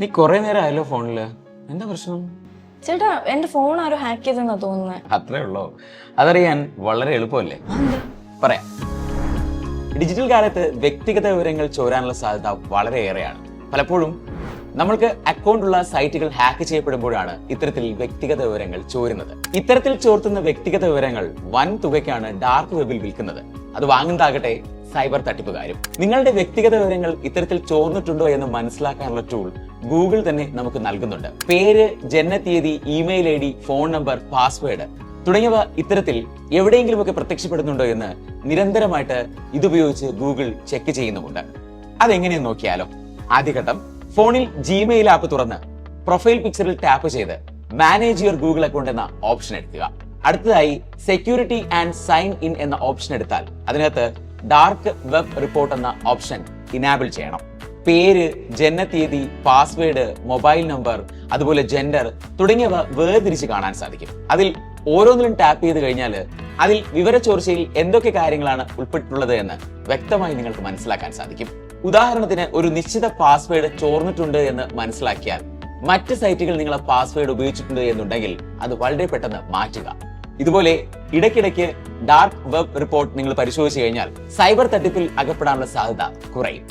നീ കുറെ നേരം ആയല്ലോ ഫോണിൽ. എന്താ പ്രശ്നം? ചേട്ടാ എന്റെ ഫോൺ ആരോ ഹാക്ക് ചെയ്തെന്നാ തോന്നുന്നത് അത്രേ ഉള്ളോ. അതറിയാൻ വളരെ എളുപ്പമല്ലേ? പറയാം. ഡിജിറ്റൽ കാലത്ത് വ്യക്തിഗത വിവരങ്ങൾ ചോരാനുള്ള സാധ്യത വളരെയേറെയാണ് പലപ്പോഴും നമ്മൾക്ക് അക്കൗണ്ടുള്ള സൈറ്റുകൾ ഹാക്ക് ചെയ്യപ്പെടുമ്പോഴാണ് ഇത്തരത്തിൽ വ്യക്തിഗത വിവരങ്ങൾ ചോരുന്നത്. ഇത്തരത്തിൽ ചോർത്തുന്ന വ്യക്തിഗത വിവരങ്ങൾ വൻ തുകയ്ക്കാണ് ഡാർക്ക് വെബിൽ വിൽക്കുന്നത്. അത് വാങ്ങുന്നതാകട്ടെ സൈബർ തട്ടിപ്പുകാരും. നിങ്ങളുടെ വ്യക്തിഗത വിവരങ്ങൾ ഇത്തരത്തിൽ ചോർന്നിട്ടുണ്ടോ എന്ന് മനസ്സിലാക്കാനുള്ള ടൂൾ ഗൂഗിൾ തന്നെ നമുക്ക് നൽകുന്നുണ്ട്. പേര് ജനനത്തീയതി email I D phone number password തുടങ്ങിയവ ഇത്തരത്തിൽ എവിടെയെങ്കിലുമൊക്കെ പ്രത്യക്ഷപ്പെടുന്നുണ്ടോ എന്ന് നിരന്തരമായിട്ട് ഇതുപയോഗിച്ച് ഗൂഗിൾ ചെക്ക് ചെയ്യുന്നുമുണ്ട്. അതെങ്ങനെയെന്ന് നോക്കിയാലോ ആദ്യഘട്ടം ഫോണിൽ ജിമെയിൽ ആപ്പ് തുറന്ന് പ്രൊഫൈൽ പിക്ചറിൽ ടാപ്പ് ചെയ്ത് മാനേജ് യുവർ ഗൂഗിൾ അക്കൗണ്ട് എന്ന ഓപ്ഷൻ എടുക്കുക. അടുത്തതായി സെക്യൂരിറ്റി ആൻഡ് സൈൻ ഇൻ എന്ന ഓപ്ഷൻ എടുത്താൽ അതിനകത്ത് ഡാർക്ക് വെബ് റിപ്പോർട്ട് എന്ന ഓപ്ഷൻ ഇനാബിൾ ചെയ്യണം. പേര് ജനനത്തീയതി പാസ്വേഡ് മൊബൈൽ നമ്പർ അതുപോലെ ജെൻഡർ തുടങ്ങിയവ വേർതിരിച്ച് കാണാൻ സാധിക്കും. അതിൽ ഓരോന്നിലും ടാപ്പ് ചെയ്ത് കഴിഞ്ഞാൽ അതിൽ വിവരച്ചോർച്ചയിൽ എന്തൊക്കെ കാര്യങ്ങളാണ് ഉൾപ്പെട്ടിട്ടുള്ളത് എന്ന് വ്യക്തമായി നിങ്ങൾക്ക് മനസ്സിലാക്കാൻ സാധിക്കും. ഉദാഹരണത്തിന് ഒരു നിശ്ചിത പാസ്വേഡ് ചോർന്നിട്ടുണ്ട് എന്ന് മനസ്സിലാക്കിയാൽ മറ്റ് സൈറ്റുകൾ നിങ്ങളെ പാസ്വേഡ് ഉപയോഗിച്ചിട്ടുണ്ട് എന്നുണ്ടെങ്കിൽ അത് വളരെ പെട്ടെന്ന് മാറ്റുക. ഇതുപോലെ ഇടയ്ക്കിടയ്ക്ക് ഡാർക്ക് വെബ് റിപ്പോർട്ട് നിങ്ങൾ പരിശോധിച്ചു കഴിഞ്ഞാൽ സൈബർ തട്ടിപ്പിൽ അകപ്പെടാനുള്ള സാധ്യത കുറയും.